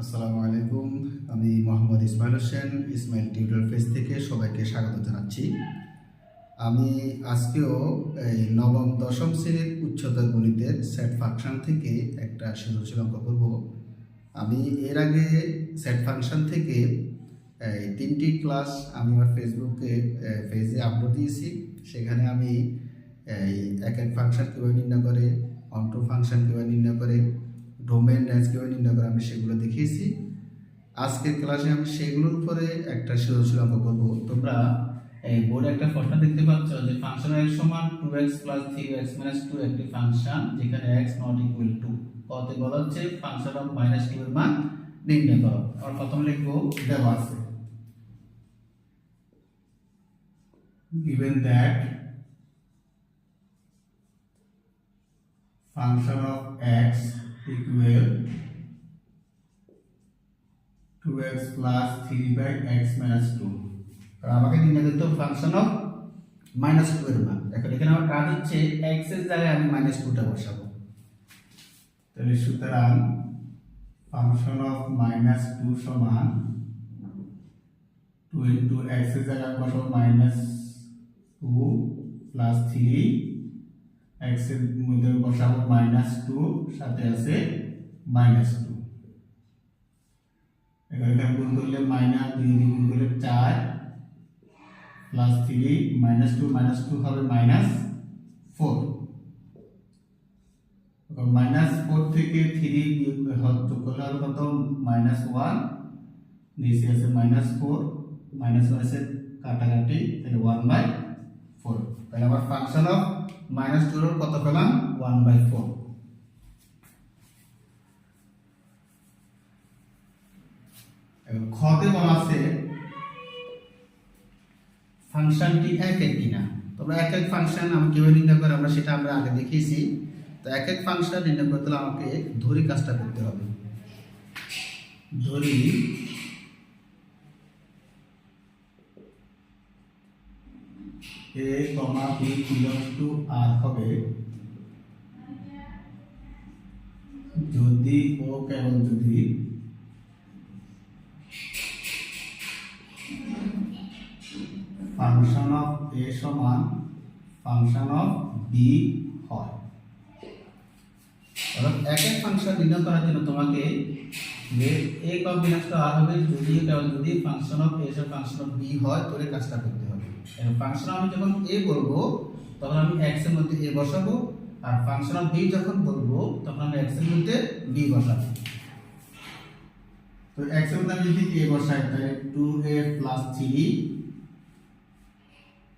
আসসালামু আলাইকুম। আমি মোহাম্মদ ইসমাইল হোসেন, ইসমাইল টিউটর ফেস থেকে সবাইকে স্বাগত জানাচ্ছি। আমি আজকেও এই নবম, দশম শ্রেণির উচ্চতর গণিতের সেট ফাংশন থেকে একটা সৃজনশীল অঙ্ক করব। আমি এর আগে সেট ফাংশন থেকে এই তিনটি ক্লাস আমি আমার ফেসবুকে পেজে আপলোড দিয়েছি। সেখানে আমি এই এক এক ফাংশন কীভাবে নির্ণয় করে অন্টু ফাংশন কীভাবে নির্ণয় করে ডোমেন রেঞ্জ কীভাবে আমি সেগুলো দেখিয়েছি। আজকের ক্লাসে আমি সেগুলোর উপরে একটা সৃজনশীল অঙ্ক করব। তোমরা এই বোর্ডে একটা প্রশ্ন দেখতে পাচ্ছ যে ফাংশন এর সমান 2x 3x 2 একটি ফাংশন যেখানে x নট ইকুয়াল টু কত বলা হচ্ছে? ফাংশন অফ মাইনাস 2 এর মান নির্ণয় করো। আর প্রথম লিখব, দেওয়া আছে। Given that function of x equal 2x plus 3 by x minus 2 আর আমাকে নির্ণয় করতে হবে? ফাংশন অফ মাইনাস 2 এর মান। এখন এখানে আমার কাজ হচ্ছে x এর জায়গায় আমি মাইনাস 2 টা বসাবো। তাহলে সুতরাং ফাংশন অফ মাইনাস টু সমান টু ইন্টু এক্সের জায়গায় বসাবো মাইনাস টু প্লাস থ্রি এক্সের মধ্যে বসাবো মাইনাস টু সাথে আছে মাইনাস টু এখানে এখানে গুণ করলে মাইনাস দুই দিয়ে গুণ করলে চার plus three minus two minus two হবে মাইনাস ফোর মাইনাস ফোর থেকে থ্রি যোগ করলে হবে কত? মাইনাস ওয়ান নিচে আছে মাইনাস ফোর মাইনাস ওয়ান আছে কাটাকাটি, তাহলে ওয়ান বাই ফোর তাহলে আমার ফাংশন অফ মাইনাস টুর কত পেলাম? One by four. খতে বলা আছে ফাংশনটি এক এক কিনা। তোমরা এক এক ফাংশন আমি কীভাবে নির্ণয় করে? আমরা সেটা আমরা আগে দেখিয়েছি। তো এক এক ফাংশন নির্ণয় করতে হলে আমাকে ধরি কাজটা করতে হবে। ধরি A comma B belongs to আর হবে। যদি ও কেবল যদি ফাংশন অফ এ সমান ফাংশন অফ বি হয়। অর্থাৎ এক এক ফাংশন নির্ণয় করার জন্য তোমাকে যে a কম্বিনেশন আর হবে যদি কেবল যদি ফাংশন অফ a এর ফাংশন অফ b হয় এই কাজটা করতে হবে। ফাংশন আমি যখন a বলব, তখন আমি x এর মধ্যে a বসাবো, আর ফাংশন অফ b যখন বলব, তখন আমি x এর মধ্যে b বসাবো। তো এক্সের মধ্যে আমি যদি এ বসাই, তাহলে টু এ প্লাস থ্রি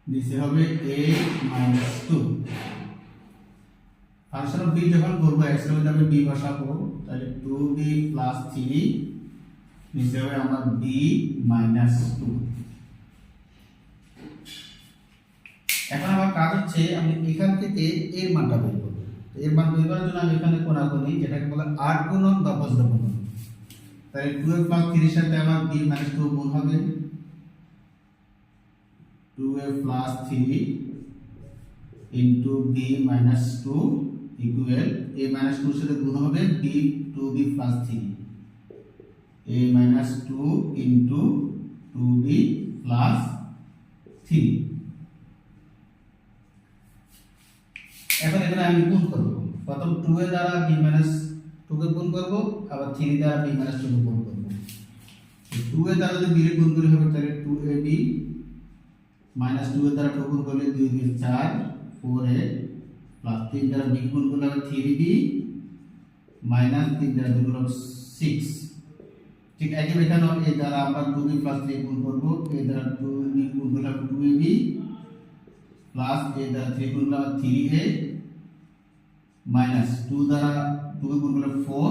নিচে হবে A minus two function of B যখন করব এক্সের মধ্যে আমি বি বসাবো তাহলে টু বি প্লাস থ্রি নিচে হবে আমার বি মাইনাস টু এখন আমার কাজ হচ্ছে আমি এখান থেকে এর মানটা বের করব। এর মান বের করার জন্য আমি এখানে কোনাকুনি যেটাকে বলে আট গুণন বা বজ্র গুণন। তাহলে টু এ প্লাস থ্রির সাথে আমার বি মাইনাস টু গুণ হবে। Two A plus three into B minus two equal A minus টুর সাথে গুণ হবে B two B plus three A minus two into two B plus three এখন এখানে আমি গুণ করব। প্রথম টু এর দ্বারা বি মাইনাস টু কে গুণ করব, আবার থ্রি দ্বারা বি মাইনাস টু কে গুণ করব। টু এর দ্বারা যদি বি এর গুণ করি হবে, তাহলে two A B minus two এর দ্বারা টু গুণ করলে দুই দুই চার ফোর এ প্লাস তিন দ্বারা বি গুণ করলে থ্রি বি মাইনাস তিন দ্বারা দুই গুণ হবে সিক্স ঠিক একই এখানে এই দ্বারা আমরা টু বি প্লাস থ্রি গুণ করব। এই দ্বারা টু বি গুণ করলে two A B plus A দ্বারা থ্রি গুণ করলে থ্রি এ মাইনাস টু দ্বারা টু গুণ করলে ফোর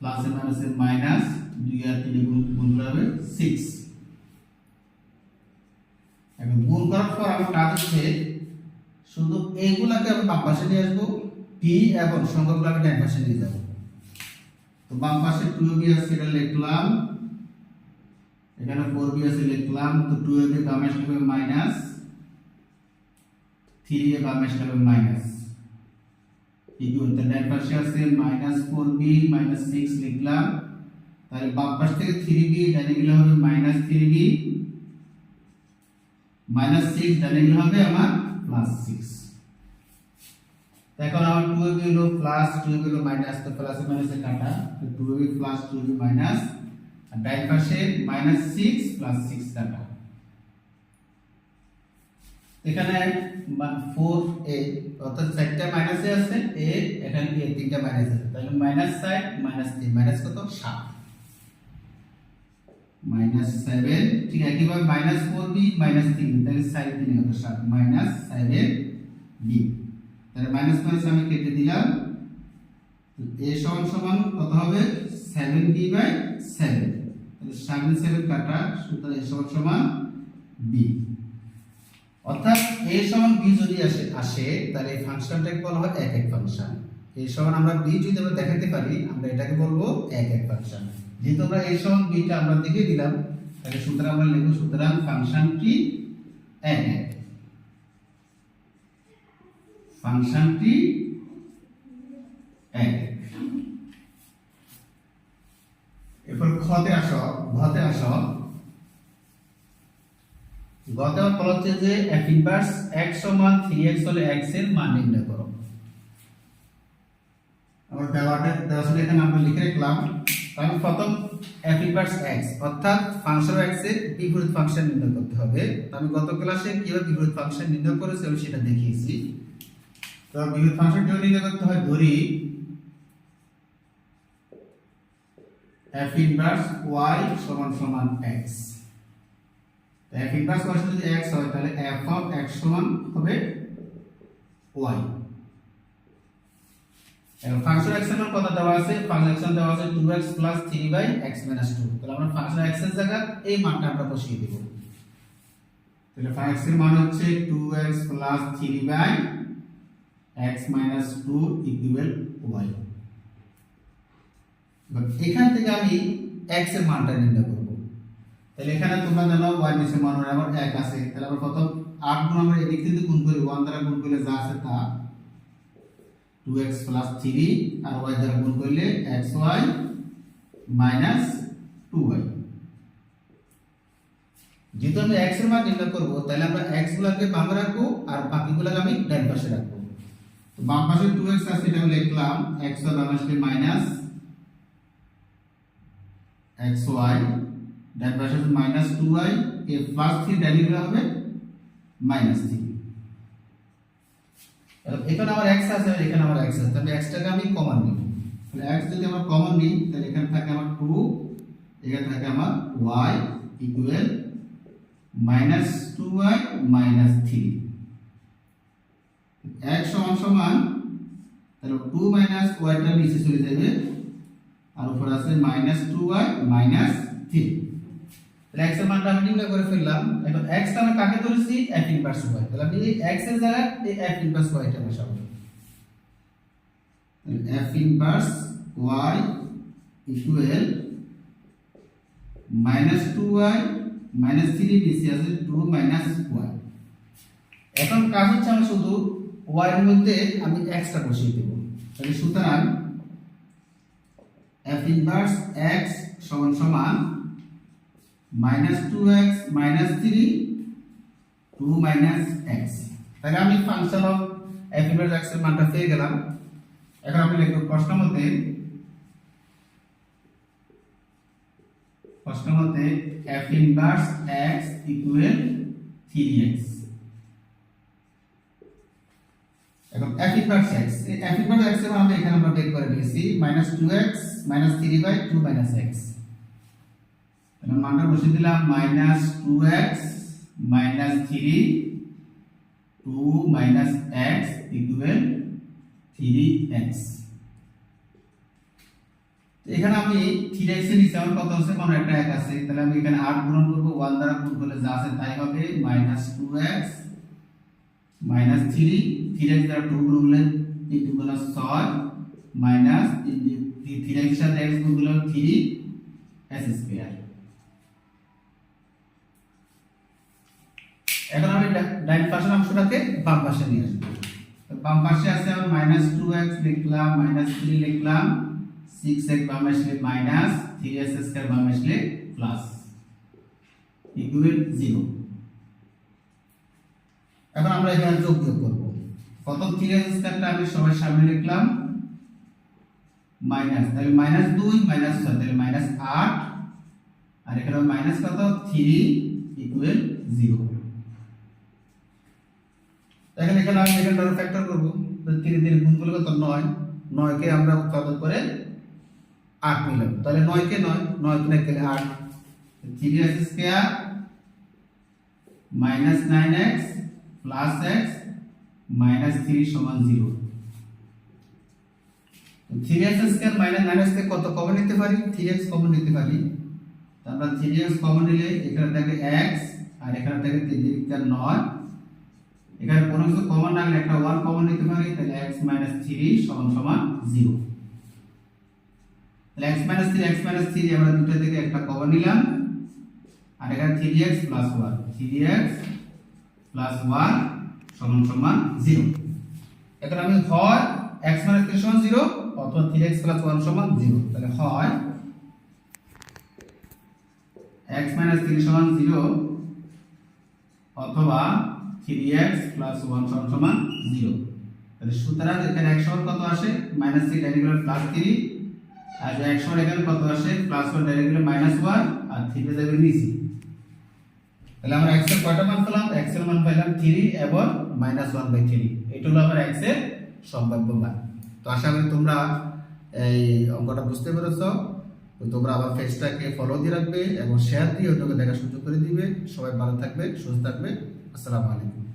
প্লাসে মাইনাসে মাইনাস দুই আর তিন গুণ গুণ করলে হবে সিক্স এখন গুণ করার পর আমার কাজ হচ্ছে শুধু এইগুলাকে আমি বাম পাশে নিয়ে আসব পি এবং সংখ্যাগুলো আমি ডান পাশে নিয়ে যাব। তো বাম পাশে টু বি আছে, এটা লিখলাম। এখানে ফোর বি আছে, লিখলাম। তো টু এ বি বামে আসলে মাইনাস থ্রি এ বামে আসলে মাইনাস ইকুয়াল তাহলে ডান পাশে আছে minus four B minus six লিখলাম। তাহলে বাম পাশ থেকে থ্রি বি ডানে গেলে হবে minus three B minus six ডানে গেলে হবে আমার প্লাস সিক্স এখন আমার টু বি হলো প্লাস টু বি হলো মাইনাস তো প্লাস মাইনাসে কাটা। তো two B plus two B minus আর ডান পাশে মাইনাস সিক্স প্লাস সিক্স কাটা। এখানে ফোর এ অর্থাৎ চারটা মাইনাসে আছে এ এখানে এ তিনটা মাইনাস আছে। তাহলে মাইনাস সাইড মাইনাস তিন। মাইনাস কত? সাত। মাইনাস সেভেন, ঠিক একইভাবে মাইনাস ফোর বি, মাইনাস তিন তাহলে সাইড তিন কত সাত, মাইনাস সেভেন বি। তাহলে মাইনাস মাইনাস আমি কেটে দিলাম। এ সমান সমান কত হবে? Seven B by seven. তাহলে সেভেন সেভেন কাটা, সুতরাং এ সমান সমান বি। অর্থাৎ a সমান b যদি আসে আসে, তাহলে এই ফাংশনটাকে বলা হয় এক এক ফাংশন। a সমান আমরা b যদি আমরা দেখাতে পারি, আমরা এটাকে বলব এক এক ফাংশন। যেহেতু আমরা a সমান b টা আমরা দেখিয়ে দিলাম, তাহলে সুতরাং আমরা লিখব সুতরাং ফাংশনটি এক এক। ফাংশনটি এক এক। এরপর খতে আসো, ঘতে আসো। গত বলা হচ্ছে যে f ইনভার্স x সমান 3x হলে x এর মান নির্ণয় করো। আমরা দেওয়াটা দেওয়া এখানে আমরা লিখে রাখলাম। তাহলে প্রথম f ইনভার্স x, অর্থাৎ ফাংশন x এর বিপরীত ফাংশন নির্ণয় করতে হবে। আমি গত ক্লাসে কীভাবে বিপরীত ফাংশন নির্ণয় করেছি আমি সেটা দেখিয়েছি। তো বিপরীত ফাংশন কীভাবে নির্ণয় করতে হয়? ধরি f ইনভার্স y সমান সমান x f ইনভার্স y যদি x হয়, তাহলে f অফ x সমান হবে এবং ফাংশন x এর কত দেওয়া আছে? ফাংশন দেওয়া আছে 2x 3 বাই x 2 তাহলে আমরা ফাংশন x এর জায়গা এই মানটা আমরা বসিয়ে দেব। তাহলে ফাংশন এর মান হচ্ছে 2x 3 by x 2 equal y এখান থেকে আমি x এর মানটা নির্ণয় করব। তাহলে এখানে তোমরা জানো y নিচে মান আমার 1 আছে। তাহলে আমরা প্রথম 8 গুণ আমরা এদিক থেকে গুণ করি 1 দ্বারা গুণ করলে যা আছে তা। 2x 3 আর y দ্বারা গুণ করলে xy 2y যেহেতু আমি x এর মান নির্ণয় করব, তাহলে আমরা x গুলোকে বামে রাখব আর বাকিগুলোকে আমি ডান পাশে রাখব। তো বাম পাশে 2x আছে এটা আমি লিখলাম x এর বাম পাশে মাইনাস xy ডান পাশে minus two Y A plus three dining হবে মাইনাস থ্রি এখানে আমার এক্স আছে আর এখানে আমার এক্স আছে, তাহলে এক্সটাকে আমি কমন নিই। তাহলে x যদি আমার কমন নিই, তাহলে এখানে থাকে আমার টু এখানে থাকে আমার Y equal minus two Y minus three x সমান সমান, তাহলে টু মাইনাস ওয়াইটা নিচে চলে যাবে, আর উপর আছে minus two Y minus three x এর মানটা আমি নির্ণয় করে ফেললাম। এখন x আমি কাকে ধরেছি? f ইনভার্স y তাহলে আমি এই x এর জায়গায় এই f ইনভার্স y টা বসাবো। f inverse y equal minus two Y minus three নিচে আছে টু মাইনাস ওয়াই এখন কাজ হচ্ছে আমার শুধু y এর মধ্যে আমি x টা বসিয়ে দেব। তাহলে সুতরাং f ইনভার্স x সমান সমান minus two X minus three two minus X তাহলে আমি ফাংশন অফ এফ ইনভার্স এক্সের মানটা পেয়ে গেলাম। এখন আমি লিখব প্রশ্ন মতে প্রশ্ন মতে F inverse X equal three X এখন f ইনভার্স x, এই f ইনভার্স x এর মান আমরা এখানে আমরা বের করে নিয়েছি। Minus two X minus three by two minus X এখন মানটা বসিয়ে দিলাম minus two X minus three two minus X equal three X এখানে আমি থ্রি এক্সের আমার কত আছে? কোনো একটা এক আছে। তাহলে আমি এখানে আট গুণন করব ওয়ান দ্বারা গুণ করলে যা আছে তাই হবে minus two X minus three three X দ্বারা টু গুণ করলে তিন গুণ ছয় মাইনাস থ্রি এক্স সাথে এক্স গুণ করলে থ্রি এস স্কোয়ার এখন আমি ডাইন পাশের অংশটাকে বাম পাশে নিয়ে আসব। বাম পাশে আছে আমার মাইনাস টু এক্স লিখলাম মাইনাস থ্রি লিখলাম সিক্স এক্স বাম আসলে মাইনাস থ্রি এক্স স্কোয়ার বাম আসলে প্লাস ইকুয়াল জিরো এখন আমরা এখানে যোগ যোগ করব। প্রথম থ্রি এক্স স্কোয়ারটা আমি সবার সামনে লিখলাম? মাইনাস তাহলে মাইনাস দুই মাইনাস ছয়, তাহলে মাইনাস আট, আর এখানে মাইনাস কত? থ্রি ইকুয়াল জিরো এখন এখানে আমি এখানে ধরো ফ্যাক্টর করব। তিন তিন গুণ করলে কত? নয়। নয়কে আমরা উৎপাদন করে আট নিলাম। তাহলে নয়কে নয়। নয় তিনে গেলে আট। Three X square minus nine X plus X minus three সমান zero three X square minus nine X কত কমন নিতে পারি? থ্রি এক্স কমন নিতে পারি। আমরা থ্রি এক্স কমন নিলে এখানে থাকে এক্স আর এখানে থাকে তিন। তিন নয়। এখানে কোনো কিছু কমন রাখলে একটা ওয়ান কমন নিতে পারি, তাহলে এক্স মাইনাস থ্রি সমান সমান জিরো তাহলে x minus three X minus three আমরা দুটো থেকে একটা কমন নিলাম। আর এখানে three X plus one three X plus one সমান সমান জিরো এখন আমি হয় এক্স মাইনাস থ্রি সমান জিরো অথবা থ্রি এক্স প্লাস ওয়ান সমান জিরো তাহলে হয় এক্স মাইনাস থ্রি সমান জিরো অথবা থ্রি এক্স প্লাস ওয়ান সমান সমান জিরো তাহলে সুতরাং এখানে এক সমান কত আসে? Minus three direct plus three আর এক সমান এখানে কত আসে? Plus one direct minus one আর থ্রি যাবে নিচে। তাহলে আমরা এক্সের কয়টা মান পেলাম? এক্সের মান পেলাম থ্রি এবং মাইনাস ওয়ান বাই থ্রি এটা হলো আমার এক্সের সম্ভাব্য মান। তো আশা করি তোমরা এই অঙ্কটা বুঝতে পেরেছ। তো তোমরা আবার পেজটাকে ফলো দিয়ে রাখবে এবং শেয়ার দিয়ে অন্যকে দেখার সুযোগ করে দিবে। সবাই ভালো থাকবে, সুস্থ থাকবে। আসসালামু আলাইকুম।